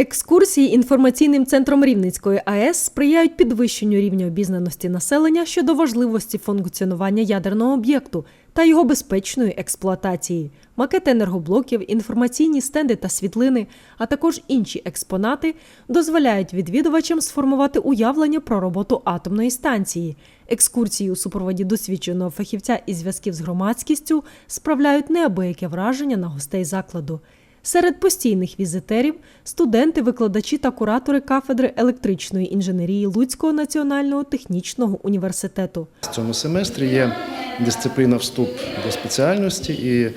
Екскурсії інформаційним центром Рівненської АЕС сприяють підвищенню рівня обізнаності населення щодо важливості функціонування ядерного об'єкту та його безпечної експлуатації, макети енергоблоків, інформаційні стенди та світлини, а також інші експонати дозволяють відвідувачам сформувати уявлення про роботу атомної станції. Екскурсії у супроводі досвідченого фахівця із зв'язків з громадськістю справляють неабияке враження на гостей закладу. Серед постійних візитерів студенти, викладачі та куратори кафедри електричної інженерії Луцького національного технічного університету. В цьому семестрі є дисципліна вступ до спеціальності, і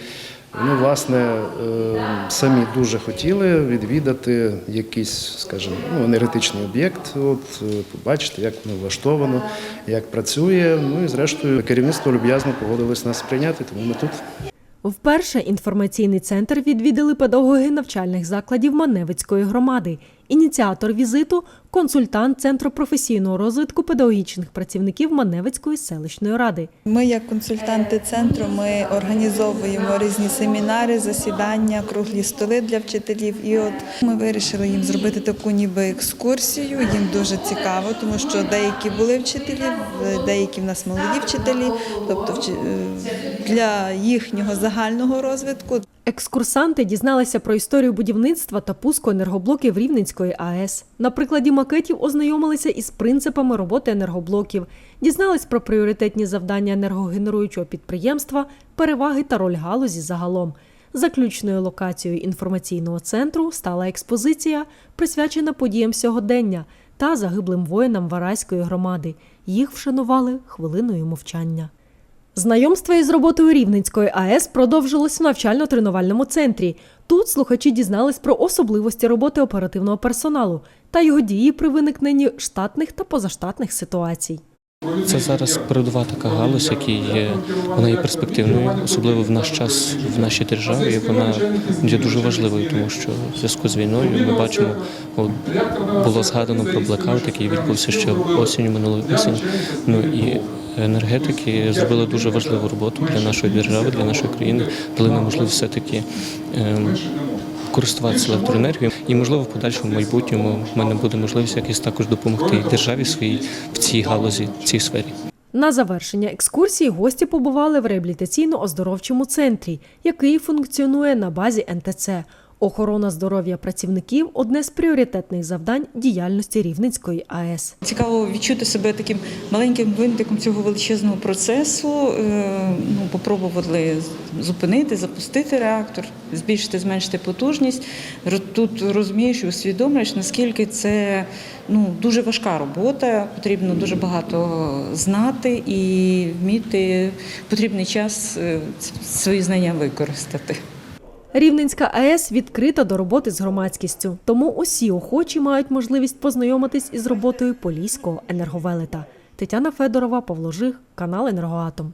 ми, власне, е, самі дуже хотіли відвідати якийсь, скажімо, ну, енергетичний об'єкт, от, е, побачити, як воно влаштовано, як працює. Ну і зрештою керівництво люб'язно погодилось нас прийняти, тому ми тут. Вперше інформаційний центр відвідали педагоги навчальних закладів Маневицької громади. Ініціатор візиту консультант Центру професійного розвитку педагогічних працівників Маневицької селищної ради. Ми, як консультанти центру, ми організовуємо різні семінари, засідання, круглі столи для вчителів. І от ми вирішили їм зробити таку ніби екскурсію. Їм дуже цікаво, тому що деякі були вчителі, деякі в нас молоді вчителі, тобто е, для їхнього загального розвитку. Екскурсанти дізналися про історію будівництва та пуску енергоблоків Рівненської АЕС. На прикладі макетів ознайомилися із принципами роботи енергоблоків, дізнались про пріоритетні завдання енергогенеруючого підприємства, переваги та роль галузі загалом. Заключною локацією інформаційного центру стала експозиція, присвячена подіям сьогодення та загиблим воїнам Вараської громади. Їх вшанували хвилиною мовчання. Знайомство із роботою Рівненської АЕС продовжилось в навчально-тренувальному центрі. Тут слухачі дізнались про особливості роботи оперативного персоналу та його дії при виникненні штатних та позаштатних ситуацій. Це зараз передова така галузь, є вона є перспективною, особливо в наш час в нашій державі. Вона є дуже важливою, тому що в зв'язку з війною ми бачимо, от, було згадано про блекаут, який відбувся ще осінню минулої осінь. Ну і енергетики зробили дуже важливу роботу для нашої держави, для нашої країни, дали нам можливість все-таки. ем, Користуватися електроенергією і можливо в подальшому майбутньому в мене буде можливість якось також допомогти державі своїй в цій галузі, в цій сфері. На завершення екскурсії гості побували в реабілітаційно-оздоровчому центрі, який функціонує на базі НТЦ. Охорона здоров'я працівників одне з пріоритетних завдань діяльності Рівненської АЕС. Цікаво відчути себе таким маленьким винтиком цього величезного процесу. Е, Ну, попробували зупинити, запустити реактор, збільшити, зменшити потужність. Тут розумієш усвідомлюєш, наскільки це ну, дуже важка робота. Потрібно дуже багато знати і вміти потрібний час е, свої знання використати. Рівненська АЕС відкрита до роботи з громадськістю, тому усі охочі мають можливість познайомитись із роботою Поліського енерговелета. Тетяна Федорова, Павло Жих, канал Енергоатом.